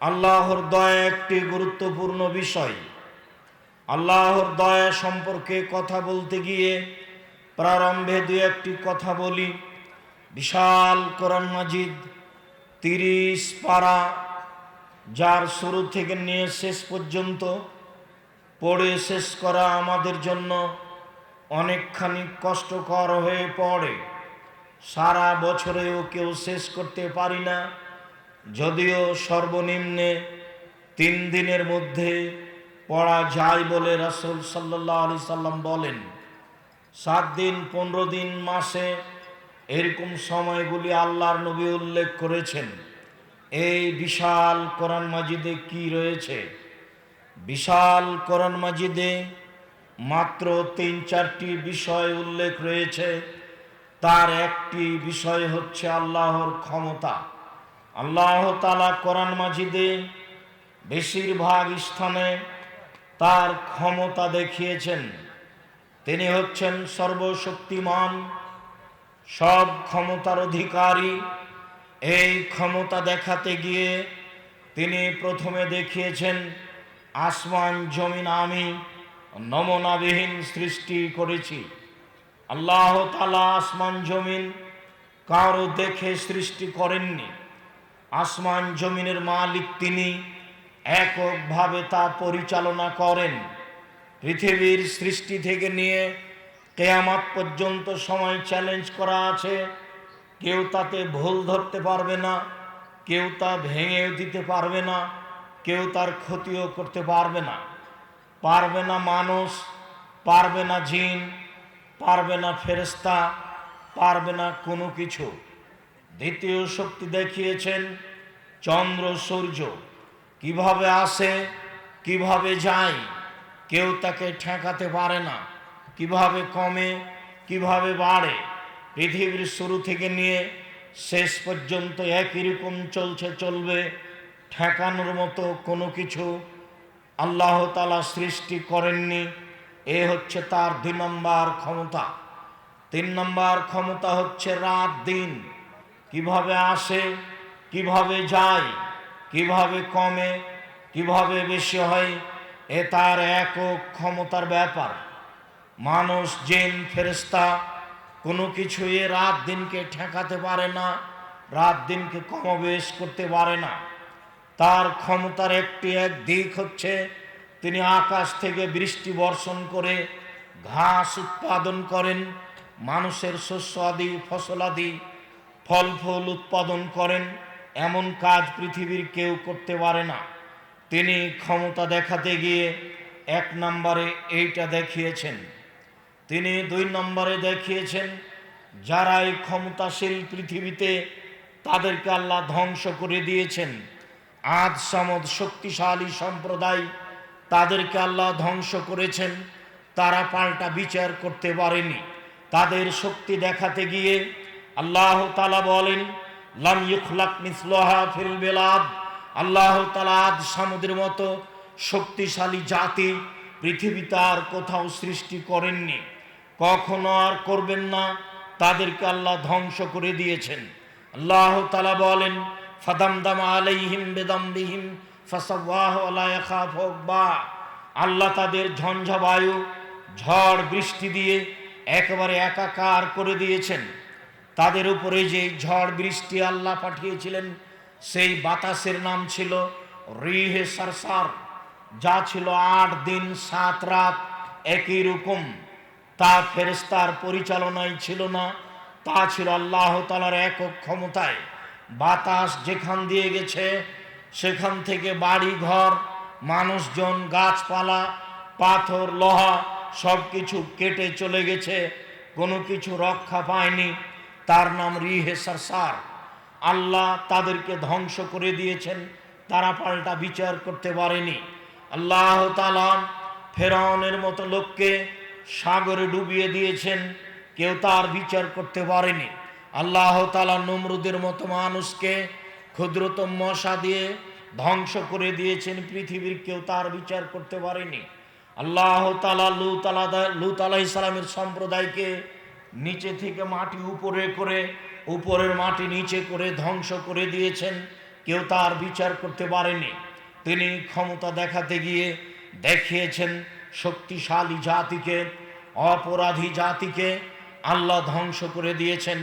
আল্লাহর দয়া একটি গুরুত্বপূর্ণ বিষয়। আল্লাহর দয়া সম্পর্কে কথা বলতে গিয়ে প্রারম্ভে দু একটি কথা বলি। বিশাল কোরআন মাজিদ তিরিশ পারা, যার শুরু থেকে নিয়ে শেষ পর্যন্ত পড়ে শেষ করা আমাদের জন্য অনেকখানি কষ্টকর হয়ে পড়ে। সারা বছরেও কেউ শেষ করতে পারি না। যদিও সর্বনিম্নে তিন দিনের মধ্যে পড়া যায় বলে রাসুল সাল্লাহ আলি সাল্লাম বলেন, সাত দিন, পনেরো দিন, মাসে এরকম সময়গুলি আল্লাহর নবী উল্লেখ করেছেন। এই বিশাল কোরআন মাজিদে কি রয়েছে? বিশাল কোরআন মাজিদে মাত্র তিন চারটি বিষয় উল্লেখ রয়েছে। তার একটি বিষয় হচ্ছে আল্লাহর ক্ষমতা। আল্লাহ তালা কোরআন মাজিদে বেশিরভাগ স্থানে তার ক্ষমতা দেখিয়েছেন। তিনি হচ্ছেন সর্বশক্তিমান, সব ক্ষমতার অধিকারী। এই ক্ষমতা দেখাতে গিয়ে তিনি প্রথমে দেখিয়েছেন, আসমান জমিন আমি নমনাবিহীন সৃষ্টি করেছি। আল্লাহ তালা আসমান জমিন কারও দেখে সৃষ্টি করেননি। আসমান জমিনের মালিক তিনি এককভাবে তা পরিচালনা করেন। পৃথিবীর সৃষ্টি থেকে নিয়ে কেয়ামাত পর্যন্ত সময় চ্যালেঞ্জ করা আছে। কেউ তাতে ভুল ধরতে পারবে না, কেউ তা ভেঙে দিতে পারবে না, কেউ তার ক্ষতিও করতে পারবে না। পারবে না মানুষ, পারবে না জিন, পারবে না ফেরেস্তা পারবে না কোনো কিছু। দ্বিতীয় শক্তি দেখিয়েছেন চন্দ্র সূর্য। কীভাবে আসে, কীভাবে যায়, কেউ তাকে ঠেকাতে পারে না। কীভাবে কমে, কীভাবে বাড়ে, পৃথিবীর শুরু থেকে নিয়ে শেষ পর্যন্ত একই রকম চলছে, চলবে। ঠেকানোর মতো কোনো কিছু আল্লাহ তালা সৃষ্টি করেননি। এ হচ্ছে তার দুই নম্বর ক্ষমতা। তিন নম্বর ক্ষমতা হচ্ছে রাত দিন কীভাবে আসে, কীভাবে যায়, কীভাবে কমে, কীভাবে বেশি হয়, এ তার একক ক্ষমতার ব্যাপার। মানুষ, জেন ফেরেস্তা কোনো কিছুই রাত দিনকে ঠেকাতে পারে না, রাত দিনকে কমবেশ করতে পারে না। তার ক্ষমতার একটি এক দিক হচ্ছে, তিনি আকাশ থেকে বৃষ্টি বর্ষণ করে ঘাস উৎপাদন করেন, মানুষের শস্য আদি, ফসল আদি ফল ফুল উৎপাদন করেন, এমন কাজ পৃথিবীর কেউ করতে পারে না। তিনি ক্ষমতা দেখাতে গিয়ে এক নম্বরে এইটা দেখিয়েছেন। তিনি দুই নম্বরে দেখিয়েছেন যারা এই ক্ষমতাশীল পৃথিবীতে তাদেরকে আল্লাহ ধ্বংস করে দিয়েছেন, আজ সমদ শক্তিশালী সম্প্রদায় তাদেরকে আল্লাহ ধ্বংস করেছেন, তারা পাল্টা বিচার করতে পারেনি। তাদের শক্তি দেখাতে গিয়ে আল্লাহ তালা বলেন, লাম ইখলাক মিসলোহা ফিল আল্লাহ তালা আজ সমুদ্রের মতো শক্তিশালী জাতি পৃথিবীতে আর কোথাও সৃষ্টি করেননি। কখনো আর করবেন না, তাদেরকে আল্লাহ ধ্বংস করে দিয়েছেন। আল্লাহ তালা বলেন, ফাদামদাম আলাইহিম বেদম্বিহিম ইয়াখাফ বা আল্লাহ তাদের ঝঞ্ঝা বায়ু, ঝড় বৃষ্টি দিয়ে একেবারে একাকার করে দিয়েছেন। তাদের উপরে যে ঝড় বৃষ্টি আল্লাহ পাঠিয়েছিলেন, সেই বাতাসের নাম ছিল রিহে সারসার, যা ছিল আট দিন, সাত রাত একই রকম। তা ফেরেস্তার পরিচালনায় ছিল না, তা ছিল আল্লাহ তালার একক ক্ষমতায়। বাতাস যেখান দিয়ে গেছে, সেখান থেকে বাড়ি ঘর মানুষজন, গাছপালা, পাথর, লোহা সব কিছু কেটে চলে গেছে, কোনো কিছু রক্ষা পায়নি। তার নাম রিহে সার আল্লাহ তাদেরকে ধ্বংস করে দিয়েছেন, তারা পাল্টা বিচার করতে পারেনি। আল্লাহ তালাম ফেরাউনের মতো লোককে সাগরে ডুবিয়ে দিয়েছেন, কেউ তার বিচার করতে পারেনি। আল্লাহ তালা নমরুদের মতো মানুষকে ক্ষুদ্রতম মশা দিয়ে ধ্বংস করে দিয়েছেন, পৃথিবীর কেউ তার বিচার করতে পারেনি। আল্লাহ তালা লুত আলাদা লুত আলাহ ইসলামের সম্প্রদায়কে নিচে থেকে মাটি উপরে করে, উপরের মাটি নিচে করে ধ্বংস করে দিয়েছেন। কেউ তার বিচার করতে পারেনি। তিনি ক্ষমতা দেখাতে গিয়ে দেখিয়েছেন, শক্তিশালী জাতিকে, অপরাধী জাতিকে আল্লাহ ধ্বংস করে দিয়েছেন।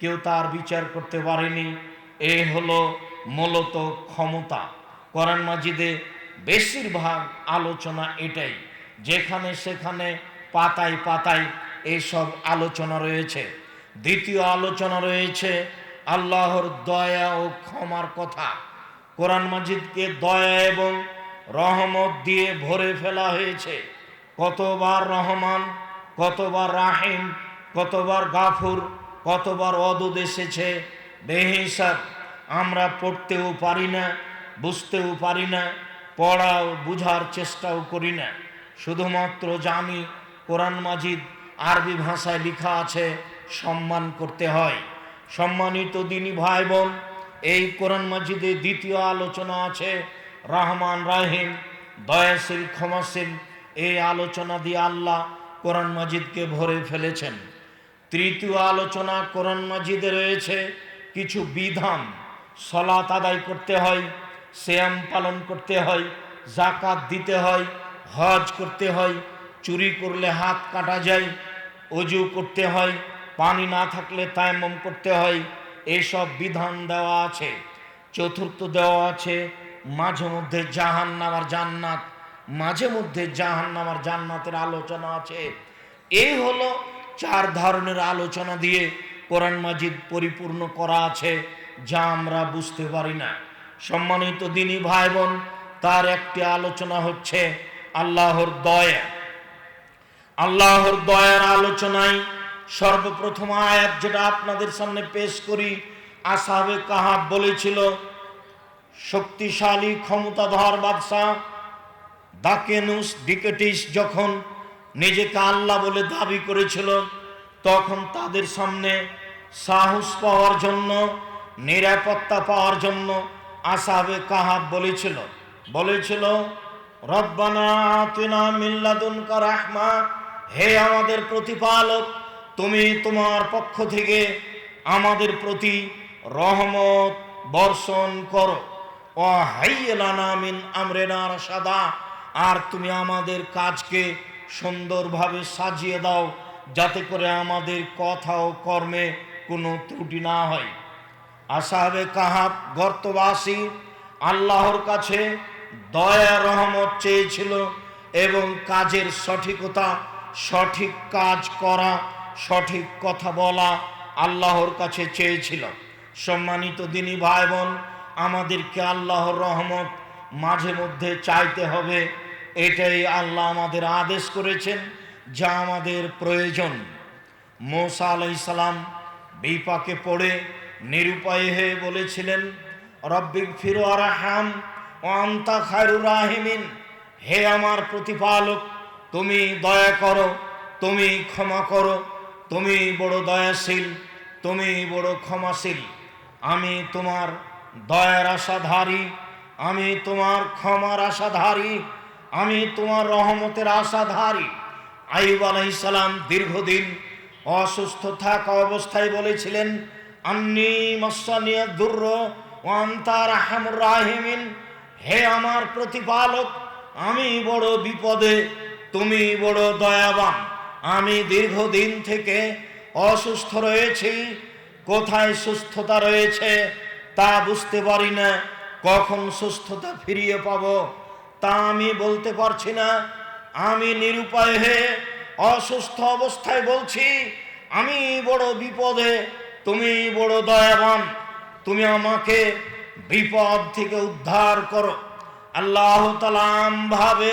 কেউ তার বিচার করতে পারেনি। এ হলো মূলত ক্ষমতা। কোরআন মাজিদে বেশিরভাগ আলোচনা এটাই, যেখানে সেখানে পাতায় পাতায় এইসব আলোচনা রয়েছে। দ্বিতীয় আলোচনা রয়েছে আল্লাহর দয়া ও ক্ষমার কথা। কোরআন মাজিদকে দয়া এবং রহমত দিয়ে ভরে ফেলা হয়েছে। কতবার রহমান, কতবার রাহিম, কতবার গাফুর, কতবার অদুদ এসেছে। বেহিসাব আমরা পড়তেও পারি না, বুঝতেও পারি না, পড়াও, বুঝার চেষ্টাও করি না। শুধুমাত্র জানি কোরআন মাজিদ আরবি ভাষায় লেখা আছে, সম্মান করতে হয়। সম্মানিত দিনী ভাই বোন এই কোরআন মাজিদে দ্বিতীয় আলোচনা আছে, রহমান রাহিম, দয়াশীল, ক্ষমাশীল, এই আলোচনা দিয়ে আল্লাহ কোরআন মাজিদকে ভরে ফেলেছেন। তৃতীয় আলোচনা কোরআন মাজিদে রয়েছে, কিছু বিধান সলাত আদায় করতে হয় শ্যাম পালন করতে হয় জাকাত দিতে হয়, হজ করতে হয়, চুরি করলে হাত কাটা যায় অজু করতে হয়, পানি না থাকলে তায়াম্মম করতে হয় এইসব বিধান দেওয়া আছে, চতুর্থ দেওয়া আছে, মাঝে মধ্যে জাহান নামার জান্নাত, মাঝে মধ্যে জাহান নামার জান্নাতের আলোচনা আছে। এই হলো চার ধরনের আলোচনা দিয়ে কোরআন মাজিদ পরিপূর্ণ করা আছে, যা আমরা বুঝতে পারি না। সম্মানিত দিনী ভাই বোন তার একটি আলোচনা হচ্ছে, আল্লাহর দয়া। আল্লাহর দয়ার আলোচনায় সর্বপ্রথম আয়াত যেটা আপনাদের সামনে পেশ করি, আসাবে কাহাব বলেছিল, শক্তিশালী ক্ষমতাধর বাদশাহ, দাকেনুস ডিকেটিস যখন নিজেকে আল্লাহ বলে দাবি করেছিল, তখন তাদের সামনে সাহস পাওয়ার জন্য, নিরাপত্তা পাওয়ার জন্য আসাবে কাহাব বলেছিল। বলেছিল, রব্বানা আতিনা মিল্লাদুন রাহমা হে আমাদের প্রতিপালক, তুমি তোমার পক্ষ থেকে আমাদের প্রতি রহমত বর্ষণ করো। ও হাইয়েলানা মিন আমরেনা সাদা, আর তুমি আমাদের কাজকে সুন্দরভাবে সাজিয়ে দাও, যাতে করে আমাদের কথা ও কর্মে কোনো ত্রুটি না হয়। আসাবে কাহাব গর্তবাসী আল্লাহর কাছে দয়া রহমত চেয়েছিল এবং কাজের সঠিকতা সঠিক কাজ করা, সঠিক কথা বলা আল্লাহর কাছে চেয়েছিল। সম্মানিত দিনী ভাই বোন আমাদেরকে আল্লাহর রহমত মাঝে মধ্যে চাইতে হবে। এটাই আল্লাহ আমাদের আদেশ করেছেন যা আমাদের প্রয়োজন। মোসা আলাইসালাম বিপাকে পড়ে নিরুপায় হয়ে বলেছিলেন রব্বিক ফিরো আরাহাম ও আন্তা খায়রুর রাহিমিন। হে আমার প্রতিপালক তুমি দয়া করো, তুমি ক্ষমা করো, তুমি বড় দয়াশীল, তুমি বড় ক্ষমাশীল। আমি তোমার দয়ার আশাধারী, আমি তোমার ক্ষমার আশাধারী, আমি তোমার রহমতের আশাধারী। আইব আলাইসালাম দীর্ঘদিন অসুস্থ থাকা অবস্থায় বলেছিলেন, আন্নি মস্তানিয়া দুর্র ও আন্তার হামুর রাহিমিন। হে আমার প্রতিপালক, আমি বড় বিপদে তুমি বড় দয়াবান। আমি দীর্ঘদিন থেকে অসুস্থ রয়েছি। কোথায় সুস্থতা রয়েছে তা বুঝতে পারি না। কখন সুস্থতা ফিরিয়ে পাব তা আমি বলতে পারছি না। আমি নিরুপায় হয়ে অসুস্থ অবস্থায় বলছি, আমি বড় বিপদে, তুমি বড় দয়াবান। তুমি আমাকে বিপদ থেকে উদ্ধার করো। আল্লাহ তালাম ভাবে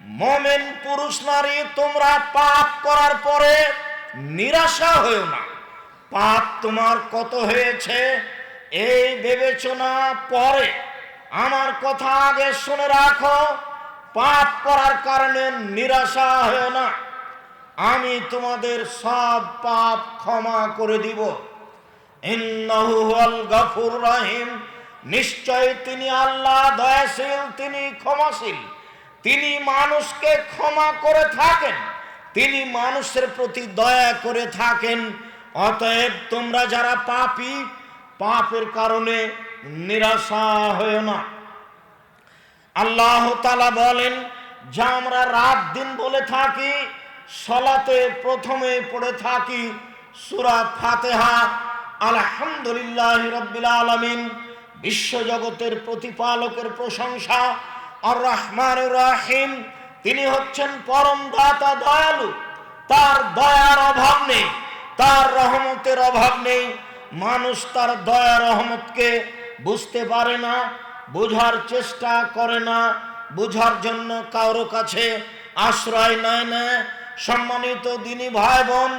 মোমেন পুরুষ নারী, তোমরা পাপ করার পরে নিরাশা হয়েও না। পাপ তোমার কত হয়েছে, এই বিবেচনা পরে আমার কথা আগে শুনে রাখো। পাপ করার কারণে নিরাশা হয় না। আমি তোমাদের সব পাপ ক্ষমা করে দিব। গাফুর রহিম। নিশ্চয় তিনি আল্লাহ, দয়াশীল, তিনি ক্ষমাশীল। তিনি মানুষকে ক্ষমা করে থাকেন। তিনি মানুষের প্রতি দয়া করে থাকেন। অতএব তোমরা যারা পাপি, পাপের কারণে নিরাশা হয় না। আল্লাহ তালা বলেন, যা আমরা রাত দিন বলে থাকি, সলাতে প্রথমে পড়ে থাকি সুরা ফাতেহা। আলহামদুলিল্লাহ রব্বিল আলমিন, বিশ্বজগতের প্রতিপালকের প্রশংসা আর রহমান রাহিম, তিনি হচ্ছেন পরম দাতা দয়ালু। তার দয়ার অভাব নেই, তার রহমতের অভাব নেই। মানুষ তার দয়া রহমতকে বুঝতে পারে না, বোঝার চেষ্টা করে না, বোঝার জন্য কারও কাছে আশ্রয় নেয় না। সম্মানিত দিনী ভাই বোন